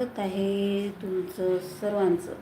आहे तुमचं सर्वांचं.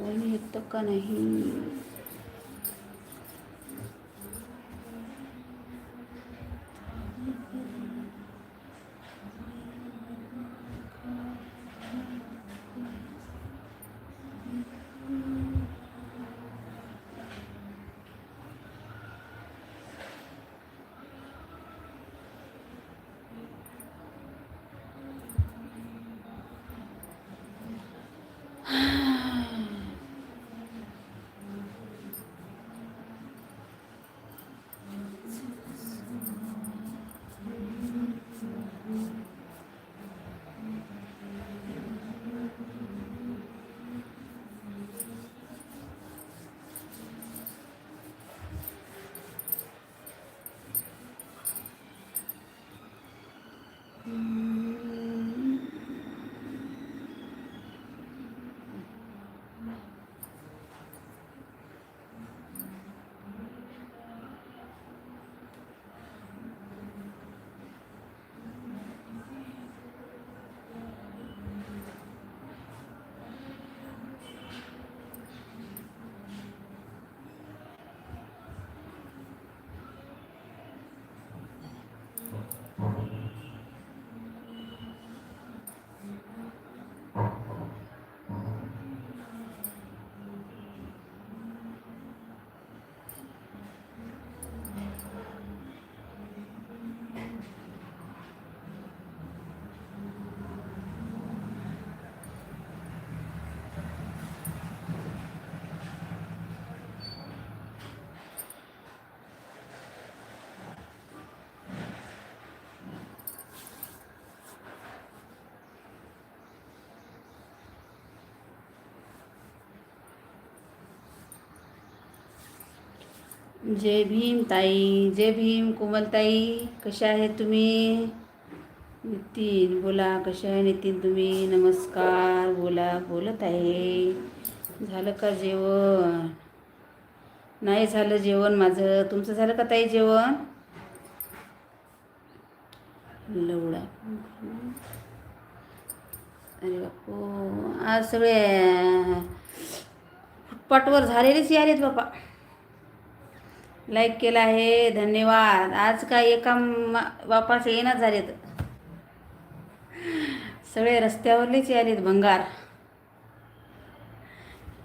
कोणी येतं का नाही। जय भीम ताई जय भीम कोमलताई कशा आहे तुम्ही? नितीन बोला कशा आहे नितीन तुम्ही? नमस्कार बोला बोलत आहे. झालं का जेवण? नाही झालं जेवण माझं. तुमचं झालं का ताई जेवण? लवडा. अरे बापू आज सगळे फुटपाटवर झालेलेच आलेत बापा. लाईक केला आहे. धन्यवाद. आज काय एका मा- बापास येणार झालेत. सगळे रस्त्यावरलेच आलेत भंगार.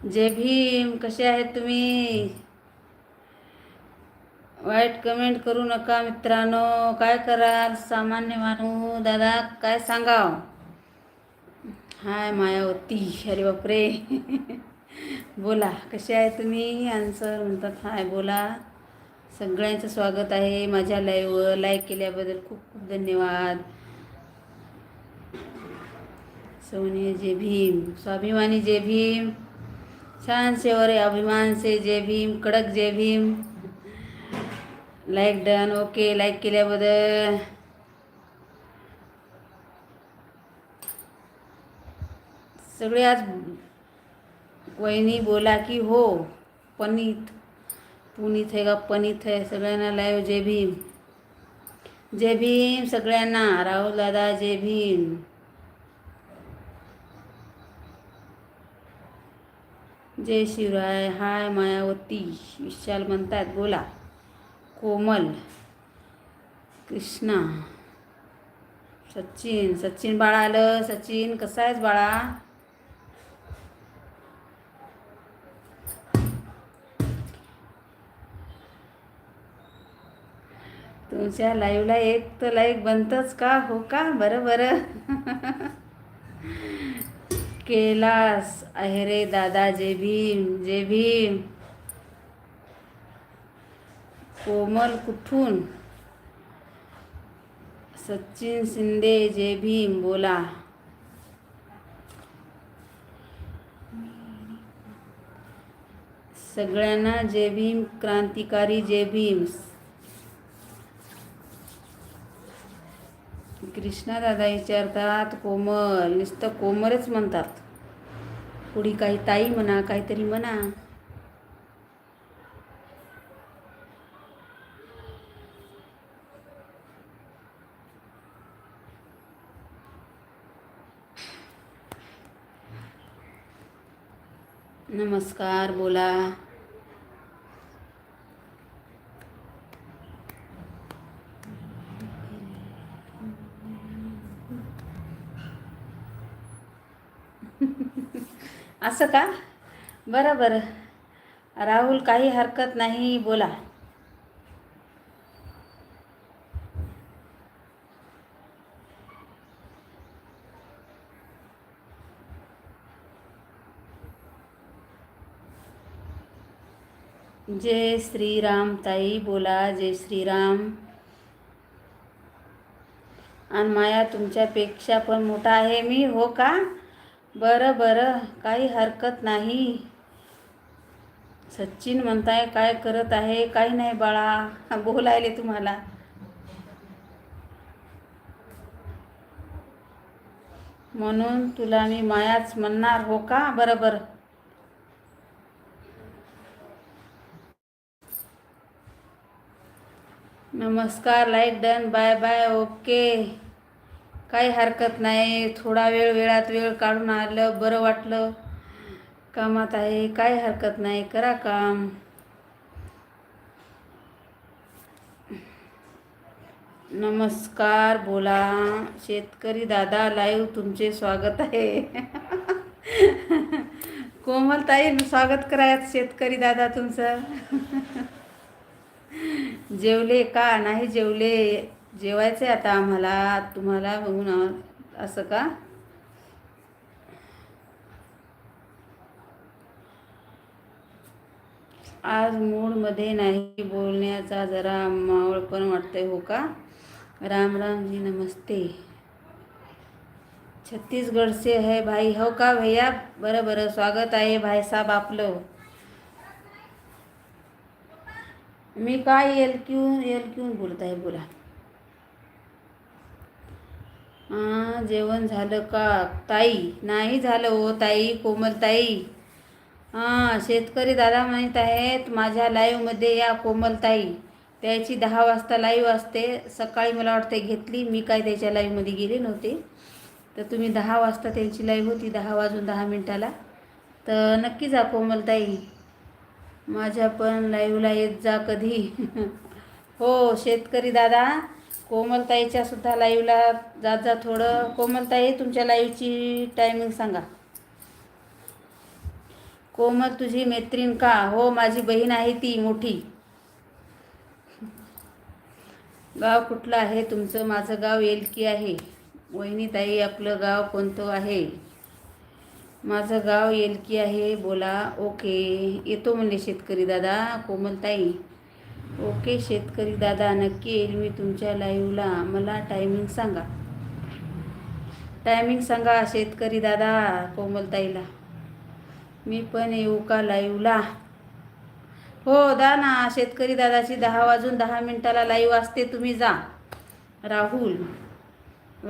जे भीम कसे आहेत तुम्ही? वाईट कमेंट करू नका मित्रांनो. काय कराल सामान्य माणू दादा काय सांगाव? हाय मायावती. अरे बापरे. बोला कसे आहे तुम्ही? आन्सर म्हणतात हाय बोला. सगळ्यांचं स्वागत आहे माझ्या लाईव्हवर लाईक केल्याबद्दल खूप खूप धन्यवाद. सोनिया जय भीम स्वाभिमानी जय भीम. छान सेवर अभिमान से जय भीम कडक जय Bhim. Like done okay like केल्याबद्दल. सगळे आज वहिनी बोला की हो पनीत. पुनीत आहे का पनीत आहे सगळ्यांना लाईव्ह जय भीम. जय भीम सगळ्यांना राहुल दादा जय भीम. जय शिवराय हाय मायावती विशाल म्हणतात बोला. कोमल कृष्णा. सचिन सचिन बाळा आलं सचिन कसा आहेस बाळा? तुमच्या लाईव्हला एक तर लाईक बनतंच का? हो का? बरं बरं. केलास अहेरे दादा जे भीम जे भीम. कोमल कुठून सचिन शिंदे जे भीम बोला. सगळ्यांना जय भीम क्रांतिकारी जय भीम. कृष्णा दादा विचारतात कोमल नुसतं कोमलच म्हणतात. पुढी काही ताई म्हणा काहीतरी म्हणा. नमस्कार बोला. असं का? बरं बरं. राहुल काही हरकत नाही बोला. जय श्रीराम ताई बोला. जय श्रीराम. आणि माया तुमच्यापेक्षा पण मोठा आहे मी हो का? बरं बरं. काही हरकत नाही. सचिन म्हणताय काय करत आहे? काही नाही बाळा. बोलायले तुम्हाला. म्हणून तुला मी मायाच म्हणणार हो का? बरं बरं. नमस्कार like done. Bye bye. Okay. काही हरकत नाही. थोडा वेळ वेळात वेळ काढून आलं बरं वाटलं. कामात आहे काही हरकत नाही. करा काम. नमस्कार बोला. शेतकरी दादा लाईव्ह तुमचे स्वागत आहे. कोमल ताई स्वागत करायचं शेतकरी दादा तुमचं. जेवले का? नाही जेवले. जेवायचं आता आम्हाला. तुम्हाला बघून असं का? आज मूडमध्ये नाही बोलण्याचा जरा मावळ पण वाटतंय हो का? राम राम जी नमस्ते. छत्तीसगड से है भाई हो का भैया? बरं बरं. स्वागत आहे भाईसाहेब आपलं. मी काय एल क्यू एल क्यू बोलत आहे बोला. जेवण झालं का? ताई नाही झालं हो ताई कोमलताई हां शेतकरी दादा माहीत आहेत माझ्या लाईव्हमध्ये या कोमलताई त्याची दहा वाजता लाईव्ह असते. सकाळी मला वाटते घेतली. मी काय त्याच्या लाईव्हमध्ये गेले नव्हते. तर तुम्ही दहा वाजता त्यांची लाईव्ह होती दहा वाजून दहा मिनटाला. तर नक्की जा कोमलताई माझ्या पण लाईव्हला येत जा कधी. हो शेतकरी दादा. कोमलताईच्या सुद्धा लाईव्हला जात जा थोडं. कोमलताई तुमच्या लाईव्हची टायमिंग सांगा. कोमल तुझी मैत्रीण का? हो माझी बहीण आहे ती मोठी. गाव कुठलं आहे तुमचं? माझं गाव एलकी आहे. वहिनीताई आपलं गाव कोणतं आहे? माझं गाव एलकी आहे बोला. ओके. येतो म्हणले शेतकरी दादा कोमलताई. ओके शेतकरी दादा नक्की येईल मी तुमच्या लाईव्हला मला टायमिंग सांगा. टायमिंग सांगा शेतकरी दादा कोमलताईला. मी पण येऊ का लाईव्हला हो दा ना. शेतकरी दादाची दहा वाजून दहा मिनटाला लाईव्ह असते तुम्ही जा. राहुल.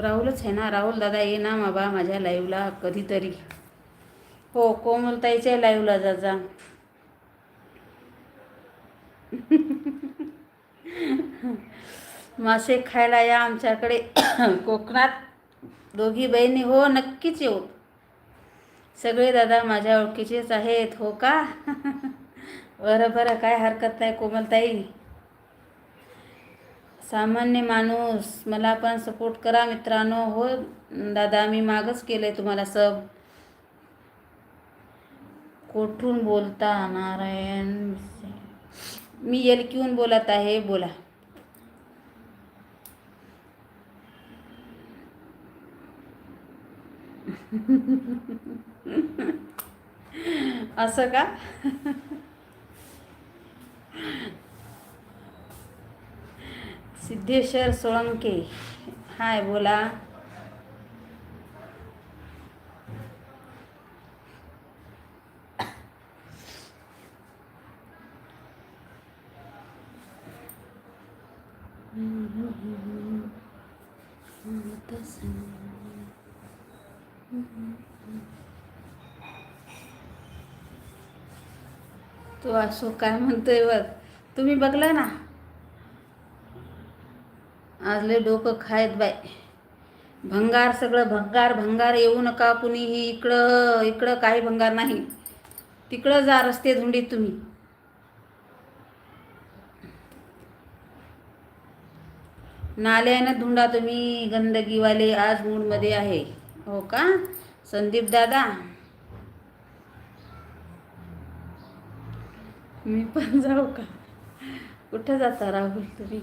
राहुलच आहे ना? राहुल दादा ये ना बाबा माझ्या लाईव्हला कधीतरी. हो कोमलताईच्या लाईव्हला जा जा. मासे खायला या आमच्याकडे. कोकणात दोघी बहिणी हो नक्कीच येऊ. सगळे दादा माझ्या ओळखीचेच आहेत हो का? बरं बरं काय हरकत नाही कोमलताई. सामान्य माणूस मला पण सपोर्ट करा मित्रांनो. हो दादा मी मागच केलं आहे तुम्हाला सब कोठून बोलता नारायण? मी एलकीहून बोलत आहे बोला. असं का? सिद्धेश्वर सोळंके. हाय बोला. तो असो काय म्हणतोय बघ. तुम्ही बघला ना? आजले डोकं खायत बाय भंगार सगळं भंगार भंगार येऊ नका कुणीही. इकडं इकडं काही भंगार नाही. तिकडं जा रस्ते धुंडीत तुम्ही. नाल्यानं धुंडा तुम्ही गंदगीवाले आज मूडमध्ये आहे. हो का? संदीप दादा. मी पण जाऊ का? कुठं जाता राहुल तुम्ही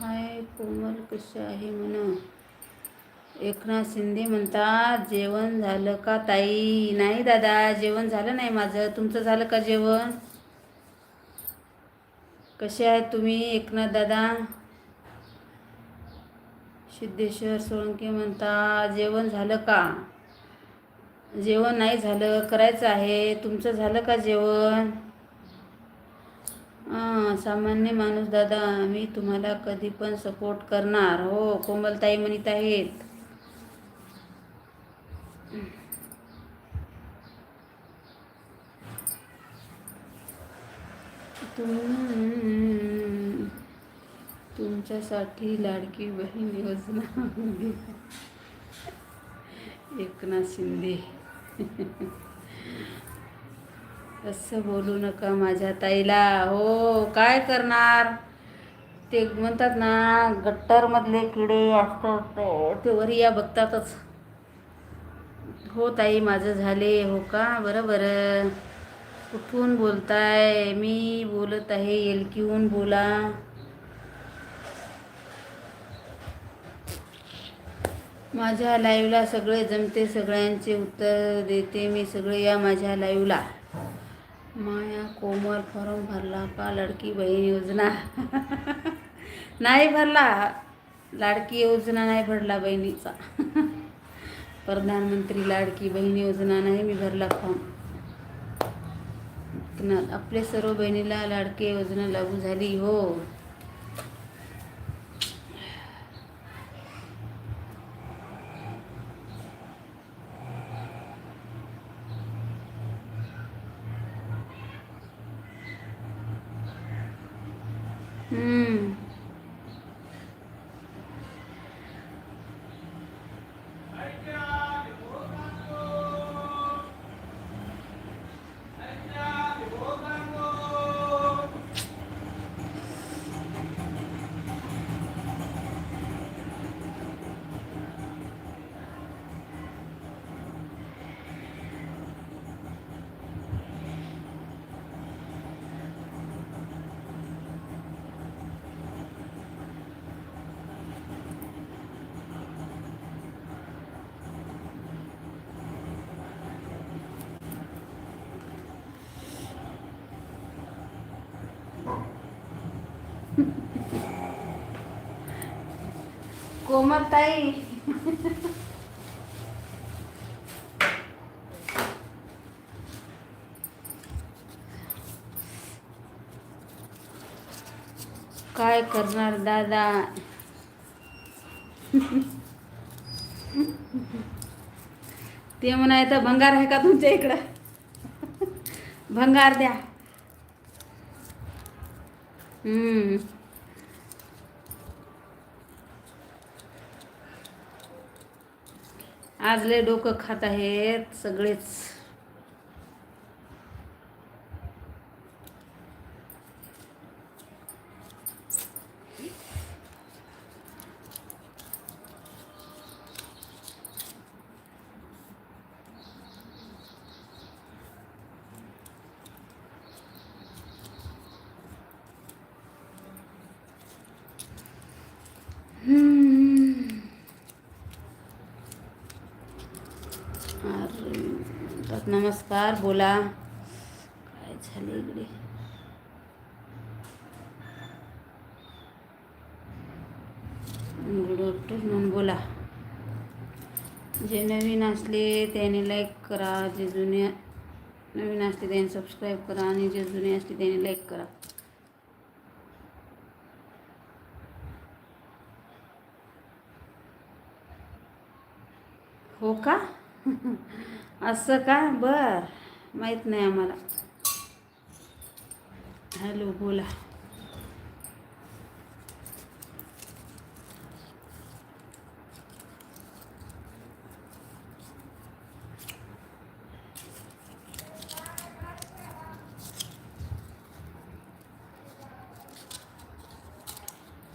हाय कोमल आहे म्हण? एकनाथ शिंदे म्हणतात जेवण झालं का ताई? नाही दादा जेवण झालं नाही माझं. तुमचं झालं का जेवण? कसे आहेत तुम्ही एकनाथ दादा? सिद्धेश्वर सोळंके म्हणता जेवण झालं का? जेवण नाही झालं करायचं आहे. तुमचं झालं का जेवण? हां सामान्य माणूस दादा मी तुम्हाला कधी पण सपोर्ट करणार. हो कोमलताई म्हणत आहेत. तुम तुमच्यासाठी लाडकी बहीण योजना एकनाथ शिंदे. असं बोलू नका माझ्या ताईला. हो काय करणार? ते म्हणतात ना गट्टरमधले किडे असतात ते वरिया बघतातच. हो ताई माझं झाले. हो का? बरं बरं कुठून बोलताय? मी बोलत आहे एलकीहून बोला. माझ्या लाईव्हला सगळे जमते सगळ्यांचे उत्तर देते मी सगळे या माझ्या लाईव्हला माया कोमर फॉर्म भरला का लाडकी बहीण योजना? नाही भरला. लाडकी योजना नाही भरला बहिणीचा. प्रधानमंत्री लाडकी बहीण योजना नाही मी भरला फॉर्म. आपल्या सर्व बहिणीला लाडकी योजना लागू झाली हो हम्म. कोमलताई. काय करणार दादा? ते म्हणायचं भंगार आहे का तुमच्या इकडं? भंगार द्या. हम्म. आज लय डोकं खात आहेत सगळेच हम्म. अरे, म्हणतात, नमस्कार बोला. काय झालं इकडे? गुड आफ्टरनून बोला. जे नवीन असले त्याने लाईक करा. जे जुने नवीन असले त्याने सबस्क्राईब करा. आणि जे जुने असले त्याने लाईक करा. हो का? असं का? बर. माहीत नाही आम्हाला. हॅलो बोला.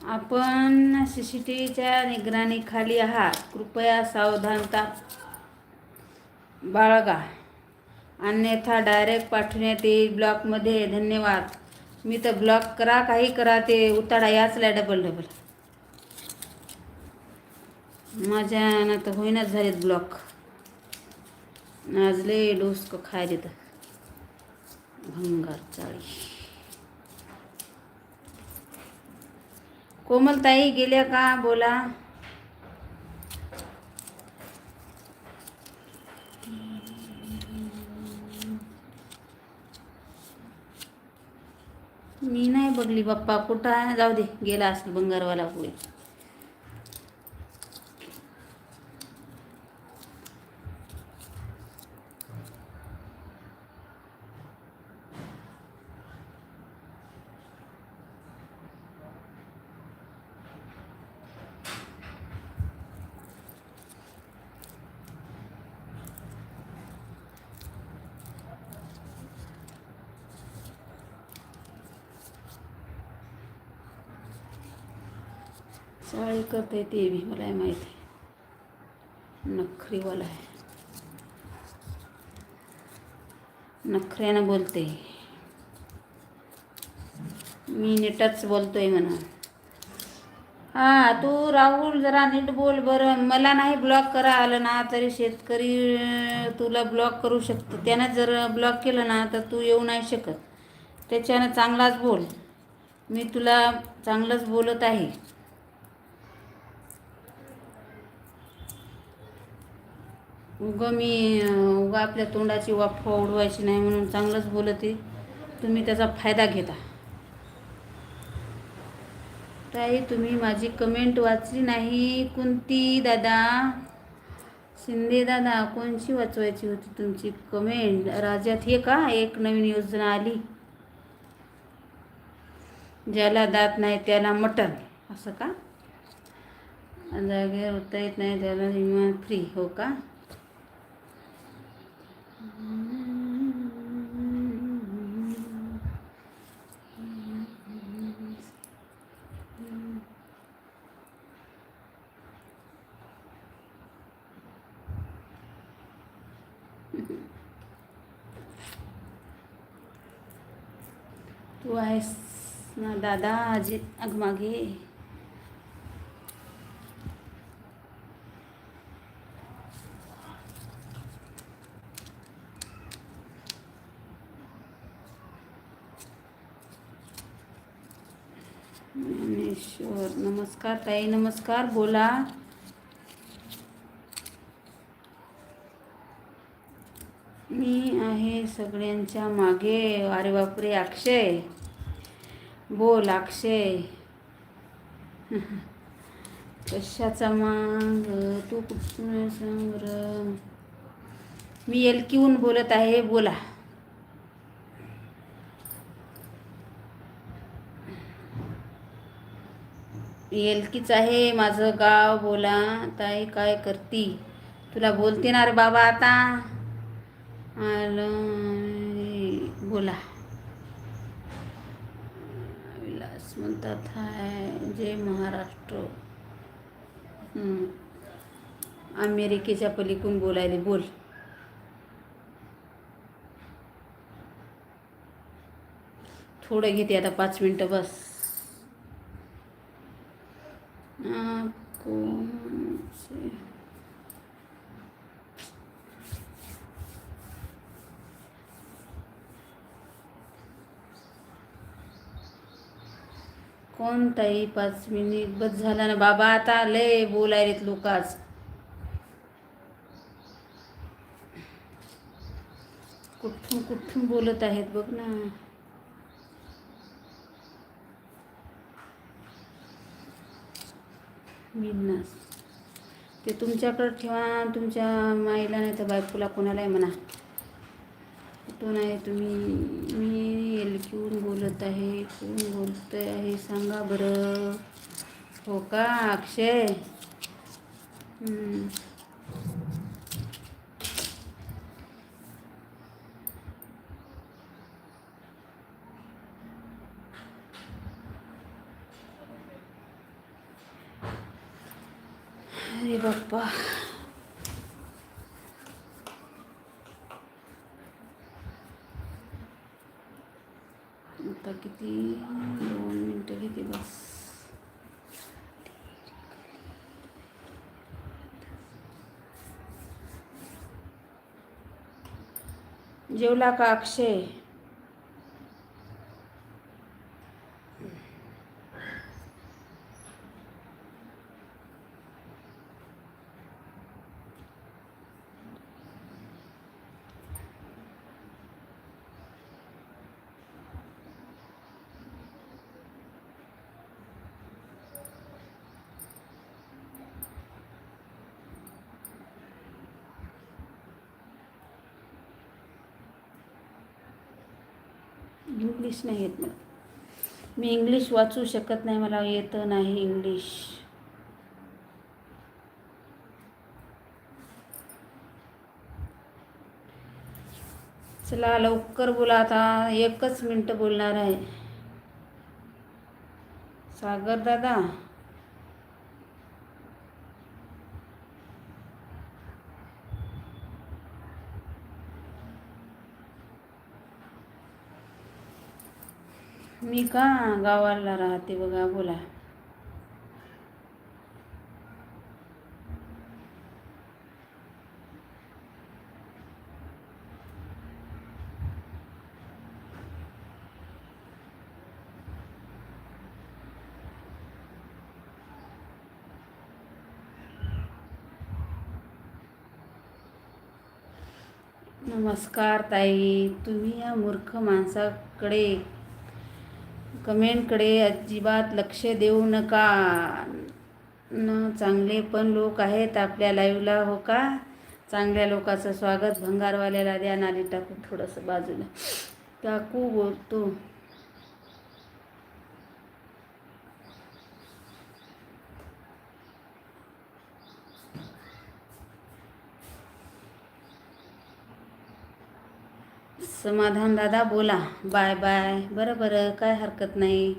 आपण सी सी टी व्हीच्या निगराणीखाली आहात. कृपया सावधानता बाळगा. अन्यथा डायरेक्ट पाठवण्यात येईल ब्लॉकमध्ये. धन्यवाद. मी तर ब्लॉक करा काही करा ते उताडा याचला डबल डबल माझ्या ना तर होईनाच झालेत ब्लॉक. नाजले लय डोसक खाय देतं भंगार चाळी. कोमलताई गेल्या का? बोला. मी नाही बघली बाप्पा कुठं आहे? जाऊ दे गेला असेल बंगारवाला पुढे. करते ते बी मला माहीत आहे. नखरीवाला आहे. नखऱ्यानं बोलते. मी नीटच बोलतोय म्हणा. हां तू राहुल जरा नीट बोल बरं. मला नाही ब्लॉक करा आलं ना तरी शेतकरी तुला ब्लॉक करू शकतो. त्यानं जर ब्लॉक केलं ना तर तू येऊ नाही शकत. त्याच्यानं चांगलाच बोल. मी तुला चांगलंच बोलत आहे. उगं मी उगा आपल्या तोंडाची वाफवा उडवायची नाही म्हणून चांगलंच बोलते. तुम्ही त्याचा फायदा घेता. ताई तुम्ही माझी कमेंट वाचली नाही. कोणती दादा शिंदे दादा कोणची वाचवायची होती तुमची कमेंट राज्यात हे का? एक नवीन योजना आली. ज्याला दात नाही त्याला मटण. असं का? जागेवर होता येत नाही त्याला विमान फ्री हो का? तू आहेस ना दादा आजी अगमागे आणि ईश्वर नमस्कार ताई नमस्कार बोला. मी आहे सगळ्यांच्या मागे. अरे बापरे अक्षय. बोल अक्षय. कशाचा माग? तू कुठून संग्रह मी एलकीहून बोलत आहे बोला. येलकीच आहे माझं गाव बोला. ताई काय करती? तुला बोलते ना रे बाबा आता. आलं बोला. विलास म्हणतात हाय. जय महाराष्ट्र. अमेरिकेच्या पलीकडून बोलायले. बोल. थोडं घेते आता पाच मिनटं बस. आपको से- कोणताही पाच मिनिट बस झाला ना बाबा आता लय बोलायलेत लोक आज. कुठून कुठून बोलत आहेत बघ ना. बिन्नास ते तुमच्याकडं ठेवा तुमच्या माईला नाही तर बायकोला कोणालाही म्हणा. कुठून आहे तुम्ही मी एलकीहून बोलत आहे कोण बोलत आहे सांगा बरं. हो का अक्षय? अरे बाप्पा. आता किती? दोन मिनटं घेते बस. जेवला का अक्षय? इंग्लिश नाही येत मला. मी इंग्लिश वाचू शकत नाही मला येतं नाही इंग्लिश चला लवकर बोला आता. एकच मिनटं बोलणार आहे. सागर दादा. मी का गावाला राहते बघा बोला. नमस्कार ताई तुम्ही या मूर्ख माणसाकडे कमेंटकडे अजिबात लक्ष देऊ नका. न चांगले पण लोक आहेत आपल्या लाईव्हला हो का? चांगल्या लोकाचं स्वागत. भंगारवाल्याला द्या नाली टाकू थोडंसं बाजूला. काकू बोलतो. समाधान दादा बोला. Bye bye. बरं बरं. काय हरकत नाही.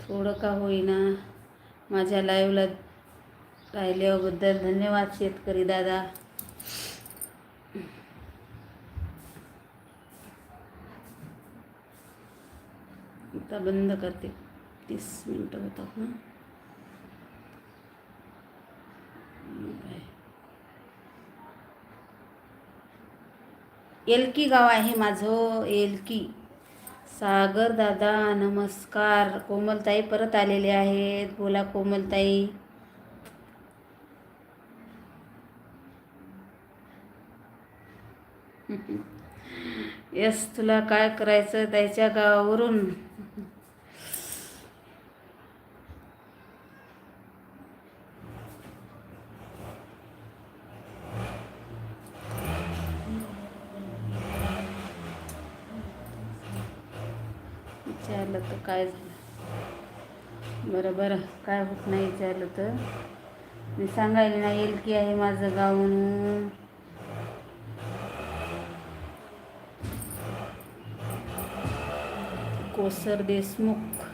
थोडं का होईना. माझ्या लाईव्हला राहिल्याबद्दल धन्यवाद शेतकरी दादा. आता बंद करते. तीस मिनटं होतात ना बाय एलकी गाव आहे माझं एलकी. सागर दादा नमस्कार. कोमलताई परत आलेले आहेत. बोला कोमलताई. यस तुला काय करायचं? त्याच्या गावावरून विचारलं तर काय झालं बरं बरं काय होत नाही विचारलं तर. मी सांगायला नाही येईल की आहे माझं गाव म्हणून. कोसर देशमुख.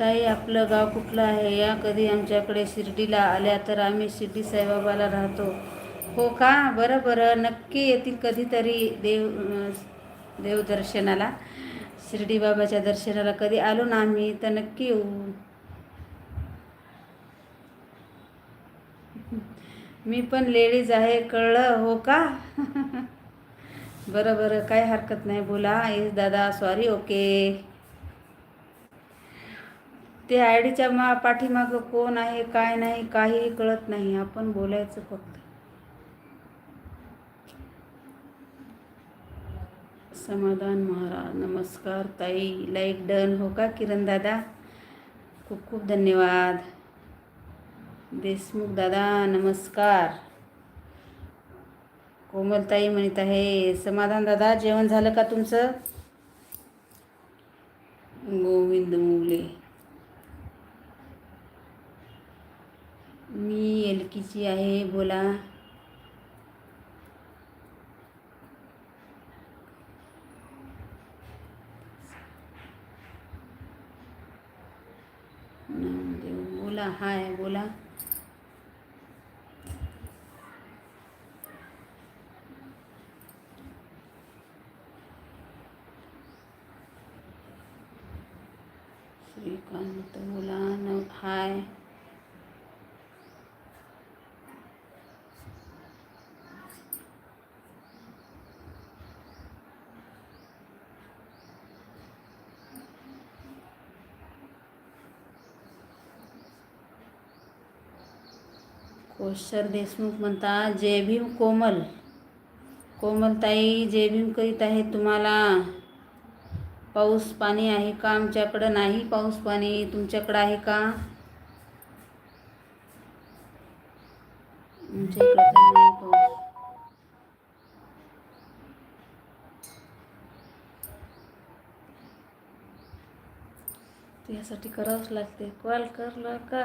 ताई आपलं गाव कुठलं आहे? या कधी आमच्याकडे शिर्डीला आल्या तर आम्ही शिर्डी साईबाबाला राहतो. हो का? बरं बरं. नक्की येतील कधीतरी देव देवदर्शनाला शिर्डी बाबाच्या दर्शनाला कधी आलो ना आम्ही तर नक्की येऊ. मी पण लेडीज आहे कळलं? हो का? बरं बरं. काय हरकत नाही. बोला. येस दादा. सॉरी ओके ते आय डीच्या मा पाठीमागं कोण आहे काय नाही काही कळत नाही. आपण बोलायचं फक्त. समाधान महाराज नमस्कार ताई लाईक डन. हो का किरण दादा? खूप खूप धन्यवाद. देशमुख दादा नमस्कार. कोमलताई म्हणत आहे समाधान दादा जेवण झालं का तुमचं? गोविंद मुले मी एलकीची आहे बोला. बोला हाय बोला. श्रीकांत बोला न हाय. सर देशमुख म्हणतात जय भीम कोमल. कोमलताई जय भीम करीत आहे तुम्हाला. पाऊस पाणी आहे का आमच्याकडं? नाही पाऊस पाणी. तुमच्याकडं आहे का? आमच्या नाही पाऊस. त्यासाठी करावंच लागते. कॉल कर कर.